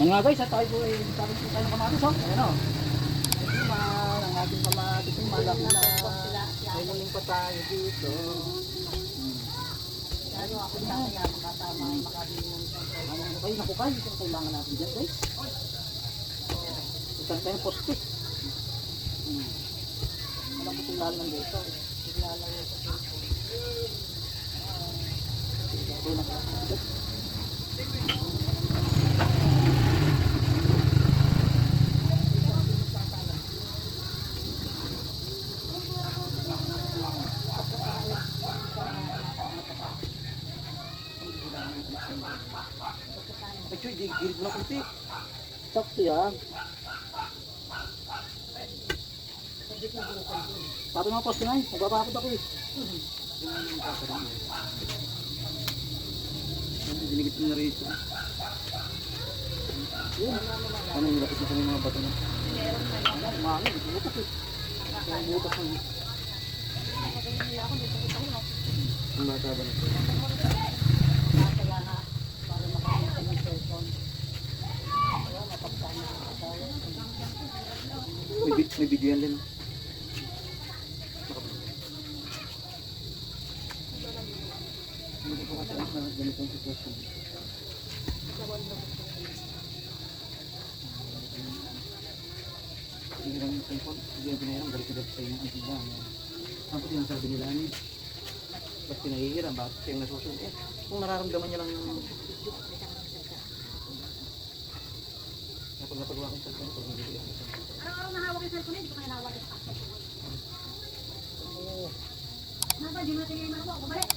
Mga guys, at tayo ay tapos po tayo ng kamatis, oh. Ayan, oh. Ito man, ang ating kamatis ay malaki na. Ay, muling pa tayo dito. Lalo ako na kaya makasama ay makabili ng Ano, ano kayo, naku kayo, ito ang kailangan natin dyan, guys. Isang tayo poste. Hmm. Alam ko kung lalo ng dito. Ay, Choy, di girit mo na kunti. Sakto yan. Sabi mga poste na eh, magbabakot ako eh. Dinigit mo na rin ito. Yun. Ano yung lapit na sa mga bato na? Ano, mami, butas eh. Butas na yun. Ang bata ba na? Kaya na, para makabili ka ng cellphone. Kaya mapagkano ang asawa. May, video yan din. Hindi ko kasi alam na ganitong sitwasyon. Hindi lang yung cellphone. Hindi yung pinahiram. Balik ka sa iyo. Ang sila. Ang pati sabi nila ni Ba't pinahihiram? Bakit siya yung nasusunod? Eh, kung nararamdaman niya lang yung Kapag napagawa ko yung cellphone, pag nabibigyan ko sa Araw-araw yung cellphone, hindi ko kaya nahawak yung passport. Naba, di mo tingin mo ako, balik.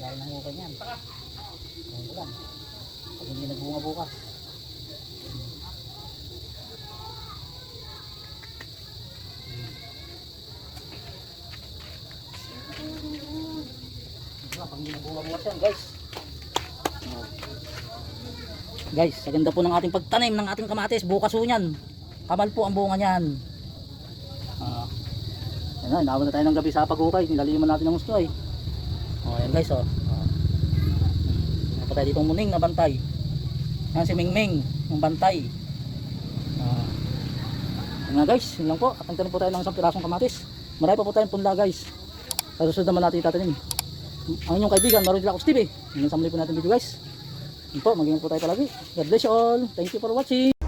Kaya nang hukay niyan. Ang ulan. Pag hindi nagbunga bukas. Pag bukas yan guys. Guys, sa ganda po ng ating pagtanim ng ating kamatis, bukas po yan. Kamal po ang bunga niyan. Ah. Yan na, inaabot na tayo ng gabi sa paghukay. Nilaliman natin ng gusto ay. Oh, ayan guys, oh. oh. Meron pa tayo ditong muning na bantay. Yan si Mingming, yung bantay. Ah. Yan guys, yun lang po. At po tayo ng isang pirasong kamatis. Marami pa po tayong punla guys. Sa susunod naman natin itatanim. Ang inyong kaibigan, Maroon Lacos TV. Hanggang sa muli po natin video guys. Yun po, mag po tayo palagi. God bless you all. Thank you for watching.